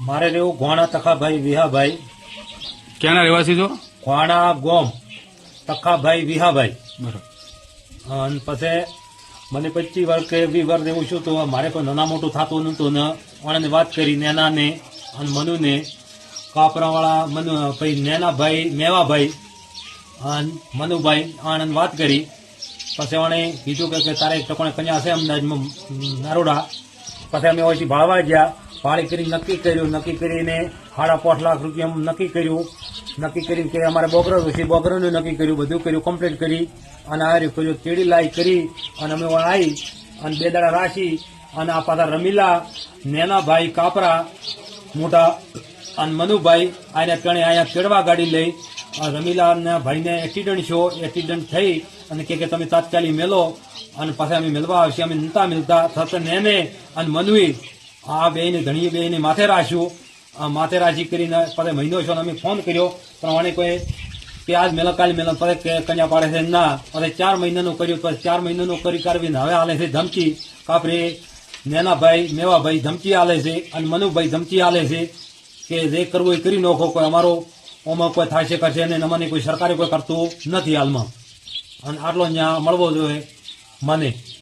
મારે રહેવું ગોણા તખાભાઈ વિહાભાઈ. ક્યાંના રહેવાસી છો? ગોણા ગોમ તખાભાઈ વિહાભાઈ. બરાબર. અને પછી મને પચીસ વર્ષ કે વીસ વર્ષ એવું છું તો મારે કોઈ નાના મોટું થતું નહોતું ને ઓણાને વાત કરી નેનાને અને મનુને. કાપરાવાળા મનુ પછી નેનાભાઈ મેવાભાઈ અને મનુભાઈ આણંદ વાત કરી. પછી ઓણે કીધું કે કે તારે એક ટકોણે કન્યા છે અમદાવાદમાં નારોડા. પછી અમે ઓછી ભાળવા ગયા. ભાળી કરી નક્કી કર્યું, નક્કી કરીને સાડા પાંચ લાખ રૂપિયા નક્કી કર્યું. નક્કી કર્યું કે અમારે બોગરો છે, બોગરોનું નક્કી કર્યું, બધું કર્યું કમ્પ્લીટ કરી. અને આ કર્યું ચીડી લાઈ કરી. અને અમે આવી અને બે દાડા રાશી અને આ પાછા રમીલા, નેનાભાઈ કાપરા, મોટા અને મનુભાઈ, આને ત્રણે અહીંયા ચડવા ગાડી લઈ. અને રમીલાના ભાઈને એક્સિડન્ટ છો એક્સિડન્ટ થઈ. અને કે તમે તાત્કાલિક મેલો. અને પાછા અમે મેળવા આવશે, અમે નતા મિલતા. થશે નેને અને મનવી આ બેને ધણીએ બેને માથે રાખ્યું. માથે રાજી કરીને પછી મહિનો છો અમે ફોન કર્યો. પ્રમાણે કોઈ કે આજ મેલક કાલ મેલક પછી કન્યા પાડે છે, ના. પછી ચાર મહિનાનું કર્યું પછી ચાર મહિનાનું કરી કરવીને હવે હાલે છે ધમકી. કાપરે નેનાભાઈ, મેવાભાઈ ધમકી આલે છે અને મનુભાઈ ધમકી આલે છે કે જે કરવું એ કરી નાખો, કોઈ અમારો ઓમાં કોઈ થાય છે કરશે અને અમને કોઈ સરકારે કોઈ કરતું નથી હાલમાં. અને આટલો ત્યાં મળવો જોઈએ મને.